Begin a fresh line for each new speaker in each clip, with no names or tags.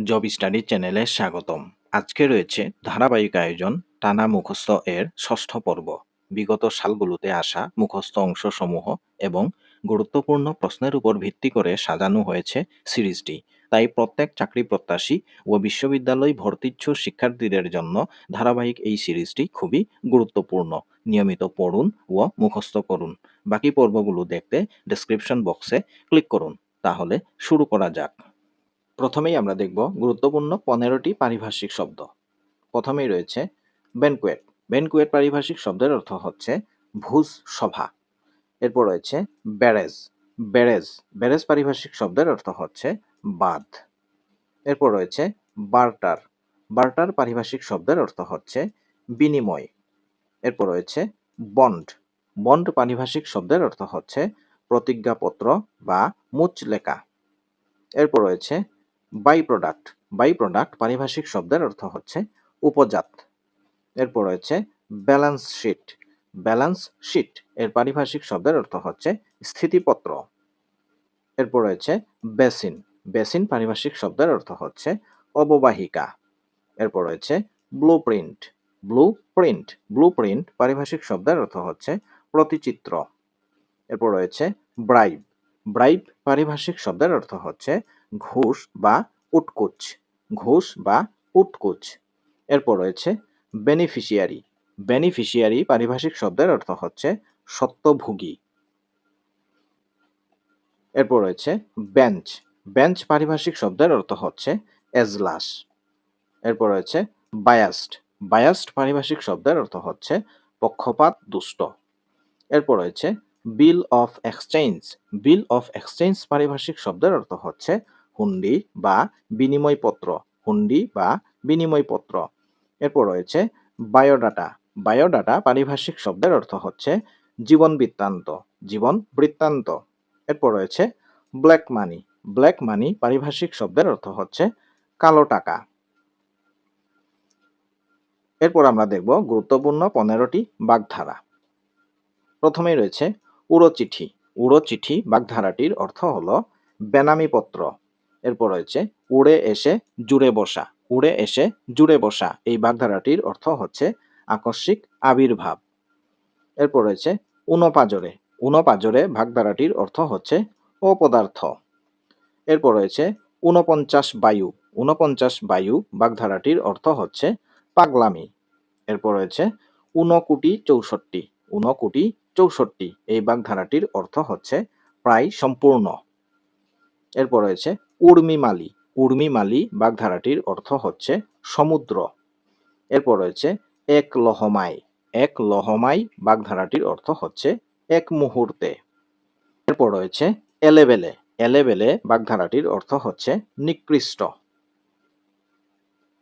Job study চ্যানেলে স্বাগতম। আজকে রয়েছে ধারাবাহিক আয়োজন টানা মুখস্থ এর ষষ্ঠ পর্ব। বিগত সালগুলোতে আসা মুখস্থ অংশসমূহ এবং গুরুত্বপূর্ণ প্রশ্নের উপর ভিত্তি করে সাজানো হয়েছে সিরিজটি। তাই প্রত্যেক চাকরি প্রত্যাশী ও বিশ্ববিদ্যালয় ভর্তিচ্ছু শিক্ষার্থীদের জন্য ধারাবাহিক এই সিরিজটি খুবই গুরুত্বপূর্ণ। নিয়মিত পড়ুন ও মুখস্থ করুন। বাকি পর্বগুলো দেখতে ডেসক্রিপশন বক্সে ক্লিক করুন। তাহলে শুরু করা যাক। প্রথমেই আমরা দেখব গুরুত্বপূর্ণ পনেরোটি পারিভাষিক শব্দ। প্রথমেই রয়েছে ব্যানকুয়েট ব্যানকুয়েট পারিভাষিক শব্দের অর্থ হচ্ছে ভুজ সভা। এরপর রয়েছে ব্যারেজ। ব্যারেজ। ব্যারেজ পারিভাষিক শব্দের অর্থ হচ্ছে বাঁধ। এরপর রয়েছে বার্টার। বার্টার পারিভাষিক শব্দের অর্থ হচ্ছে বিনিময়। এরপর রয়েছে বন্ড। বন্ড পারিভাষিক শব্দের অর্থ হচ্ছে প্রতিজ্ঞাপত্র বা মুচলেকা। এরপর রয়েছে বাই প্রোডাক্ট বাই প্রোডাক্ট পারিভাষিক শব্দের অর্থ হচ্ছে উপজাত। এরপর রয়েছে ব্যালেন্স শিট ব্যালেন্স শিট এর পারিভাষিক শব্দের অর্থ হচ্ছে স্থিতিপত্র। এরপর রয়েছে বেসিন বেসিন পারিভাষিক শব্দের অর্থ হচ্ছে অববাহিকা। এরপর রয়েছে blue print blue print blue print পারিভাষিক শব্দের অর্থ হচ্ছে প্রতিচিত্র। এরপর রয়েছে ব্রাইব ব্রাইব পারিভাষিক শব্দের অর্থ হচ্ছে ঘুষ বা উটকুচ, ঘুষ বা উটকুচ। এরপর রয়েছে বেনিফিশিয়ারি বেনিফিশিয়ারি পারিভাষিক শব্দের অর্থ হচ্ছে সত্যভোগী। এরপর রয়েছে বেঞ্চ বেঞ্চ পারিভাষিক শব্দের অর্থ হচ্ছে এজলাস। এরপর রয়েছে বায়াস্ট বায়াস্ট পারিভাষিক শব্দের অর্থ হচ্ছে পক্ষপাত, দুষ্ট। এরপর রয়েছে bill of exchange bill of exchange পারিভাষিক শব্দের অর্থ হচ্ছে হুন্ডি বা বিনিময়পত্র, হুন্ডি বা বিনিময়পত্র। এরপর রয়েছে বায়োডাটা। বায়োডাটা পারিভাষিক শব্দের অর্থ হচ্ছে জীবন বৃত্তান্ত জীবন বৃত্তান্ত। এরপর রয়েছে ব্ল্যাক মানি। ব্ল্যাক মানি পারিভাষিক শব্দের অর্থ হচ্ছে কালো টাকা। এরপর আমরা দেখব গুরুত্বপূর্ণ পনেরোটি বাগধারা। প্রথমেই রয়েছে উড়ো চিঠি উড়ো চিঠি বাগধারাটির অর্থ হলো বেনামি পত্র। এরপর রয়েছে, উড়ে এসে জুড়ে বসা। উড়ে এসে জুড়ে বসা। এই বাগধারাটির অর্থ হচ্ছে আকস্মিক আবির্ভাব। এরপর রয়েছে, উনপাজরে। উনপাজরে ভাগধারাটির অর্থ হচ্ছে অপদার্থ। এরপর রয়েছে ঊনপঞ্চাশ বায়ু। ঊনপঞ্চাশ বায়ু বাগধারাটির অর্থ হচ্ছে পাগলামি। এরপর রয়েছে ঊনকোটি চৌষট্টি। ঊনকোটি চৌষট্টি। এই বাগধারাটির অর্থ হচ্ছে প্রায় সম্পূর্ণ। এরপর রয়েছে উর্মিমালি। উর্মিমালি বাগধারাটির অর্থ হচ্ছে সমুদ্র। এরপর রয়েছে এক লহমাই এক লহমাই বাগধারাটির অর্থ হচ্ছে এক মুহূর্তে। এরপর রয়েছে এলেবেলে। এলেবেলে বাগধারাটির অর্থ হচ্ছে নিকৃষ্ট।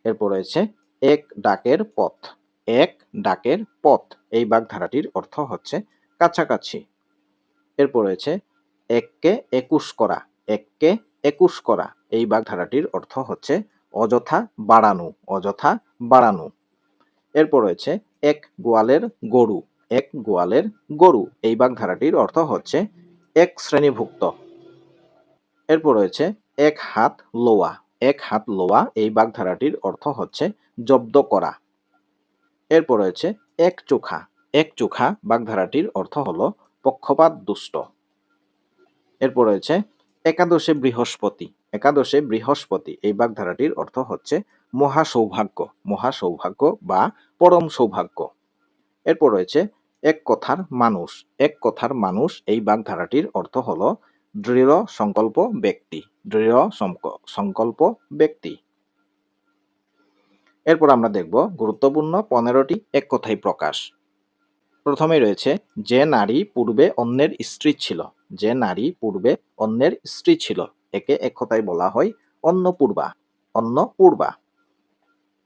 এরপর রয়েছে এক ডাকের পথ। এক ডাকের পথ। এই বাগধারাটির অর্থ হচ্ছে কাছাকাছি। এরপর রয়েছে এককে একুশ করা। এককে একুশ করা। এই বাগধারাটির অর্থ হচ্ছে অযথা বাড়ানো অযথা বাড়ানো। এরপর রয়েছে এক গোয়ালের গরু, এক গোয়ালের গরু। এই বাগধারাটির অর্থ হচ্ছে এক শ্রেণীভুক্ত। এরপর রয়েছে এক হাত লোয়া, এক হাত লোয়া। এই বাগধারাটির অর্থ হচ্ছে জব্দ করা। এরপর রয়েছে এক চোখা এক চোখা। বাগধারাটির অর্থ হলো পক্ষপাত দুষ্ট এরপর রয়েছে একাদশে বৃহস্পতি একাদশে বৃহস্পতি, এই বাগধারাটির অর্থ হচ্ছে মহা সৌভাগ্য মহা সৌভাগ্য বা পরম সৌভাগ্য। এরপর রয়েছে এক কথার মানুষ, এক কথার মানুষ, এই বাগধারাটির অর্থ হল দৃঢ় সংকল্প ব্যক্তি, দৃঢ় সংকল্প ব্যক্তি। এরপর আমরা দেখব গুরুত্বপূর্ণ পনেরোটি এক কথাই প্রকাশ। প্রথমে রয়েছে, যে নারী পূর্বে অন্যের স্ত্রী ছিল যে নারী পূর্বে অন্যের স্ত্রী ছিল, একে এক কথায় বলা হয় অন্নপূর্বা অন্নপূর্বা।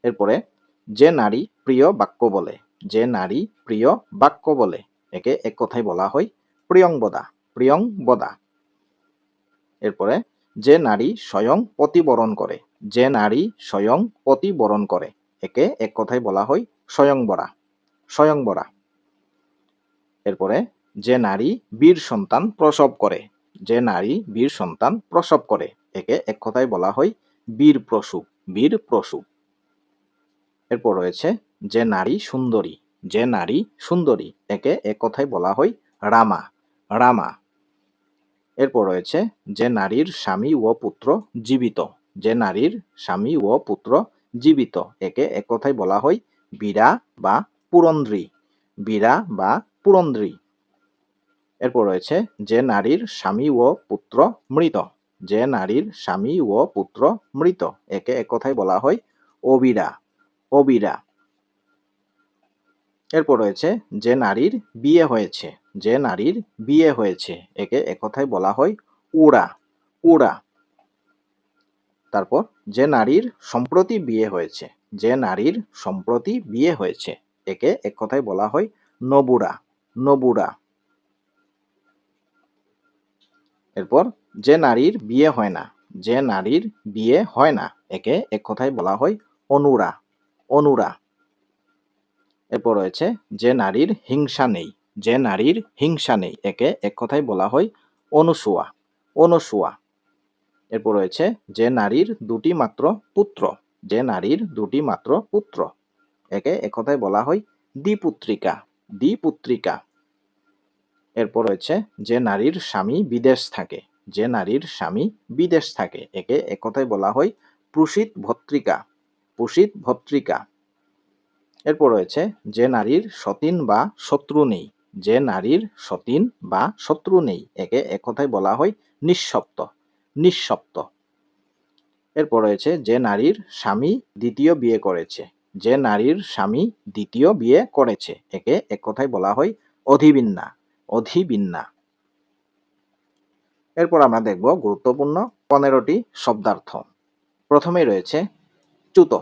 এরপরে, যে নারী প্রিয় বাক্য বলে, যে নারী প্রিয় বাক্য বলে, একে এক কথায় বলা হয় প্রিয়ংবদা প্রিয়ংবদা এরপরে, যে নারী স্বয়ং প্রতিবরণ করে, যে নারী স্বয়ং প্রতিবরণ করে, একে এক কথায় বলা হয় স্বয়ংবরা স্বয়ংবরা। এরপরে যে নারী বীর সন্তান প্রসব করে, যে নারী বীর সন্তান প্রসব করে, একে এক কথায় বলা হয় বীর প্রসূপ বীর প্রসূপ এরপর রয়েছে, যে নারী সুন্দরী, যে নারী সুন্দরী, একে এক কথায় বলা হয় রামা রামা। এরপর রয়েছে, যে নারীর স্বামী ও পুত্র জীবিত, যে নারীর স্বামী ও পুত্র জীবিত, একে এক কথায় বলা হয় বীরা বা পুরন্দ্রী, বীরা বা পুরন্দ্রী। এরপর রয়েছে, যে নারীর স্বামী ও পুত্র মৃত। যে নারীর স্বামী ও পুত্র মৃত। একে এক কথায় বলা হয় অবিরা অবিরা। এরপর রয়েছে, যে নারীর বিয়ে হয়েছে, যে নারীর বিয়ে হয়েছে, একে এক কথায় বলা হয় উড়া উড়া। তারপর, যে নারীর সম্প্রতি বিয়ে হয়েছে, যে নারীর সম্প্রতি বিয়ে হয়েছে, একে এক কথায় বলা হয় নবুড়া নবুড়া এরপর, যে নারীর বিয়ে হয় না, যে নারীর বিয়ে হয় না, একে এক কথায় বলা হয় অনুরা অনুরা। এরপর রয়েছে, যে নারীর হিংসা নেই, যে নারীর হিংসা নেই, একে এক কথায় বলা হয় অনুসুয়া অনুসুয়া। এরপর রয়েছে, যে নারীর দুটি মাত্র পুত্র, যে নারীর দুটি মাত্র পুত্র, একে এক কথায় বলা হয় দ্বিপুত্রিকা দ্বিপুত্রিকা। এরপর রয়েছে যে নারীর স্বামী বিদেশ থাকে। যে নারীর স্বামী বিদেশ থাকে। একে একথায় বলা হয় প্রসিত ভত্রিকা। প্রসিত ভত্রিকা। এরপর রয়েছে যে নারীর সতীন বা শত্রু নেই। যে নারীর সতীন বা শত্রু নেই। একে এক কথায় বলা হয় নিঃশব্দ নিঃশব্দ এরপর রয়েছে যে নারীর স্বামী দ্বিতীয় বিয়ে করেছে। যে নারীর স্বামী দ্বিতীয় বিয়ে করেছে। একে এক কথায় বলা হয় অধিবিন্যা। অধিবিন্যা। এরপর আমরা দেখব গুরুত্বপূর্ণ পনেরোটি শব্দার্থ। প্রথমে রয়েছে চ্যুত।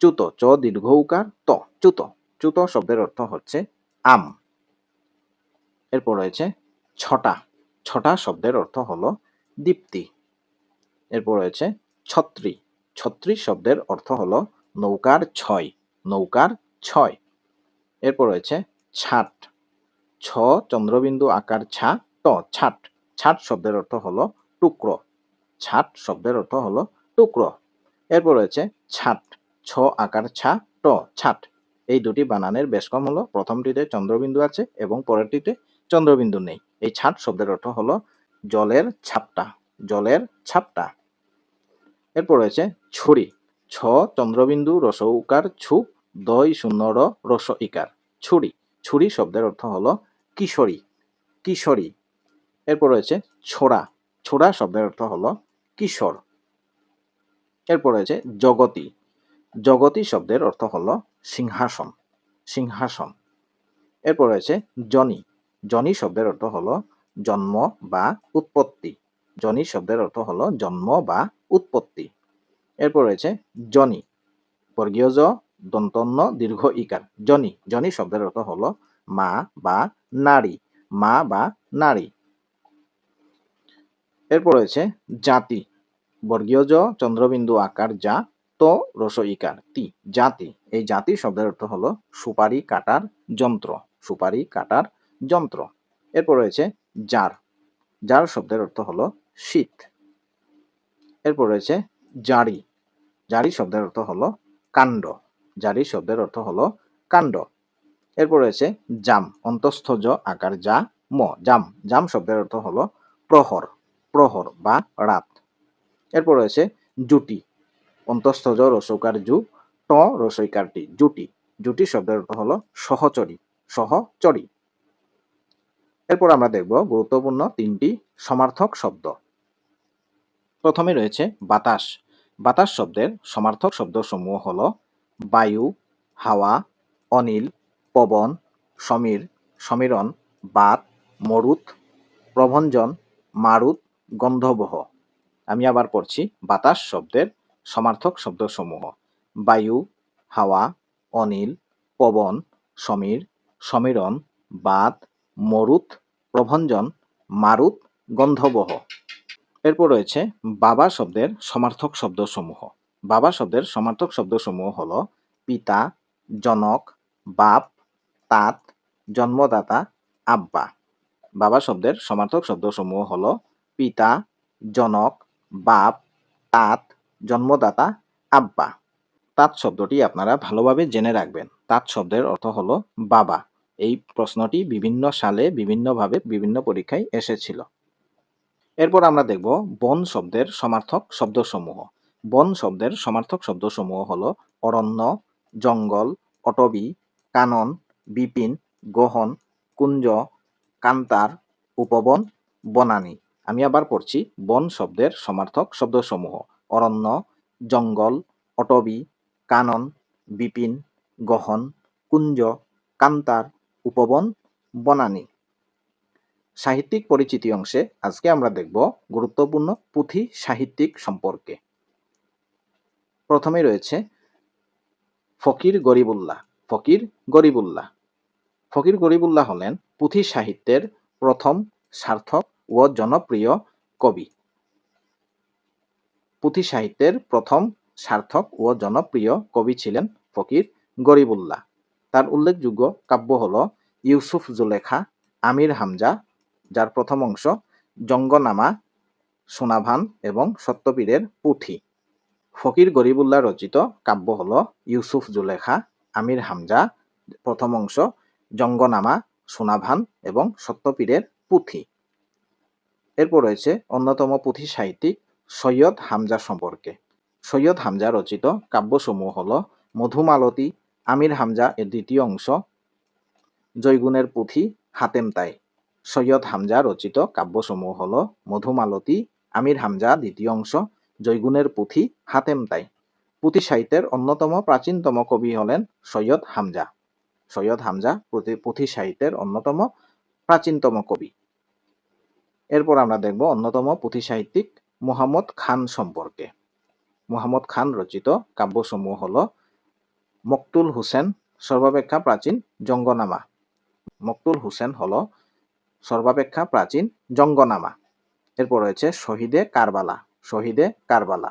চ্যুত, চ, দীর্ঘ, উকার, ত। চ্যুত চ্যুত শব্দের অর্থ হচ্ছে আম। এরপর রয়েছে ছটা। ছটা শব্দের অর্থ হলো দীপ্তি। এরপর রয়েছে ছত্রি। ছত্রি শব্দের অর্থ হলো নৌকার ছয়। নৌকার ছয়। এরপর রয়েছে ছাট। ছ, চন্দ্রবিন্দু আকার ছা, ট, ছাট। ছাট শব্দের অর্থ হলো টুকরো। ছাট শব্দের অর্থ হলো টুকরো। এরপর রয়েছে ছাট। ছ আকার ছা, ট, ছাট। এই দুটি বানানের বেশ কম হলো। প্রথমটিতে চন্দ্রবিন্দু আছে এবং পরেরটিতে চন্দ্রবিন্দু নেই। এই ছাট শব্দের অর্থ হলো জলের ছাপটা জলের ছাপটা। এরপর রয়েছে ছুরি ছ, চন্দ্রবিন্দু রসৌকার ছু, দই শূন্য রস ইকার ছুরি ছুরি শব্দের অর্থ হলো কিশোরী। কিশোরী। এরপর রয়েছে ছোড়া। ছোড়া শব্দের অর্থ হলো কিশোর। এরপর রয়েছে জগতী। জগতী শব্দের অর্থ হল সিংহাসন। সিংহাসন। এরপর রয়েছে জনি। জনি শব্দের অর্থ হল জন্ম বা উৎপত্তি। জনি শব্দের অর্থ হল জন্ম বা উৎপত্তি। এরপর রয়েছে জনি। বর্গীয় জ দন্তন্য দীর্ঘ ইকার। জনি। জনি শব্দের অর্থ হল মা বা নারী, মা বা নারী। এরপর রয়েছে জাতি। বর্গীয় জ, চন্দ্রবিন্দু আকার যা, তো, রস ইকার, তি, জাতি। এই জাতি শব্দের অর্থ হলো সুপারি কাটার যন্ত্র, সুপারি কাটার যন্ত্র। এরপর রয়েছে জার। জার শব্দের অর্থ হলো শীত। এরপর রয়েছে জারি। জারি শব্দের অর্থ হলো কাণ্ড। জারি শব্দের অর্থ হলো কাণ্ড। এরপর রয়েছে জাম অন্তস্থ জ আকার যা ম, জাম। জাম শব্দের অর্থ হলো প্রহর প্রহর বা রাত। এরপর রয়েছে জুটি, অন্তস্থজ রসৌকার জু ট রসইকারটি জুটি। জুটি শব্দের অর্থ হলো সহচরী সহচরী। এরপর আমরা দেখব গুরুত্বপূর্ণ তিনটি সমার্থক শব্দ। প্রথমে রয়েছে বাতাস। বাতাস শব্দের সমার্থক শব্দ সমূহ হল বায়ু, হাওয়া, অনিল পবন, সমীর, সমীরণ, বাত, মরুত, প্রভঞ্জন, মারুত, গন্ধবহ। আমি আবার পড়ছি বাতাস শব্দের সমার্থক শব্দসমূহ। বায়ু, হাওয়া, অনিল, পবন, সমীর, সমীরণ, বাত, মরুত, প্রভঞ্জন, মারুত, গন্ধবহ। এরপর রয়েছে বাবা শব্দের সমার্থক শব্দসমূহ। বাবা শব্দের সমার্থক শব্দসমূহ হল পিতা, জনক, বাপ তাত, জন্মদাতা, আব্বা। বাবা শব্দের সমার্থক শব্দসমূহ হল পিতা, জনক, বাপ, তাত, জন্মদাতা, আব্বা। তাঁত শব্দটি আপনারা ভালোভাবে জেনে রাখবেন। তাঁত শব্দের অর্থ হলো বাবা। এই প্রশ্নটি বিভিন্ন সালে বিভিন্নভাবে বিভিন্ন পরীক্ষায় এসেছিল। এরপর আমরা দেখব বন শব্দের সমার্থক শব্দসমূহ। বন শব্দের সমার্থক শব্দসমূহ হল অরণ্য, জঙ্গল, অটবি, কানন বিপিন, গহন, কুঞ্জ, কান্তার, উপবন, বনানী। আমি আবার পড়ছি বন শব্দের সমার্থক শব্দসমূহ। অরণ্য, জঙ্গল, অটবি, কানন, বিপিন, গহন, কুঞ্জ, কান্তার, উপবন, বনানী। সাহিত্যিক পরিচিতি অংশে আজকে আমরা দেখব গুরুত্বপূর্ণ পুঁথি সাহিত্যিক সম্পর্কে। প্রথমে রয়েছে ফকির গরিবুল্লাহ। ফকির গরিবুল্লাহ। ফকির গরিবুল্লাহ হলেন পুঁথি সাহিত্যের প্রথম সার্থক ও জনপ্রিয় কবি। পুঁথি সাহিত্যের প্রথম সার্থক ও জনপ্রিয় কবি ছিলেন ফকির গরিবুল্লাহ। তার উল্লেখযোগ্য কাব্য হল ইউসুফ জুলেখা, আমির হামজা, যার প্রথম অংশ জঙ্গনামা, সোনাভান এবং সত্যপীরের পুঁথি। ফকির গরিবুল্লাহ রচিত কাব্য হল ইউসুফ জুলেখা আমির হামজা, প্রথম অংশ, জঙ্গনামা, সোনাভান এবং সত্যপীরের পুঁথি। এরপর রয়েছে অন্যতম পুঁথি সাহিত্যিক সৈয়দ হামজা সম্পর্কে। সৈয়দ হামজা রচিত কাব্যসমূহ হল মধুমালতী, আমির হামজা এর দ্বিতীয় অংশ জৈগুণের পুঁথি, হাতেম তাই। সৈয়দ হামজা রচিত কাব্যসমূহ হল মধুমালতী, আমির হামজা দ্বিতীয় অংশ জৈগুণের পুঁথি, হাতেম তাই। পুঁথি সাহিত্যের অন্যতম প্রাচীনতম কবি হলেন সৈয়দ হামজা। সৈয়দ হামজা পুঁথি সাহিত্যের অন্যতম প্রাচীনতম কবি। এরপর আমরা দেখব অন্যতম পুঁথি সাহিত্যিক মোহাম্মদ খান সম্পর্কে। মোহাম্মদ খান রচিত কাব্যসমূহ হল মকতুল হুসেন, সর্বাপেক্ষা প্রাচীন জঙ্গনামা। মকতুল হুসেন হল সর্বাপেক্ষা প্রাচীন জঙ্গনামা। এরপর রয়েছে শহীদে কারবালা শহীদে কারবালা।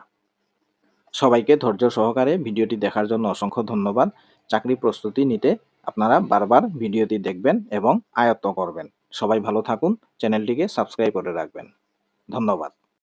সবাইকে ধৈর্য সহকারে ভিডিওটি দেখার জন্য অসংখ্য ধন্যবাদ। চাকরি প্রস্তুতি নিতে আপনারা বারবার ভিডিওটি দেখবেন এবং আয়ত্ত করবেন। সবাই ভালো থাকুন, চ্যানেলটিকে সাবস্ক্রাইব করে রাখবেন। ধন্যবাদ।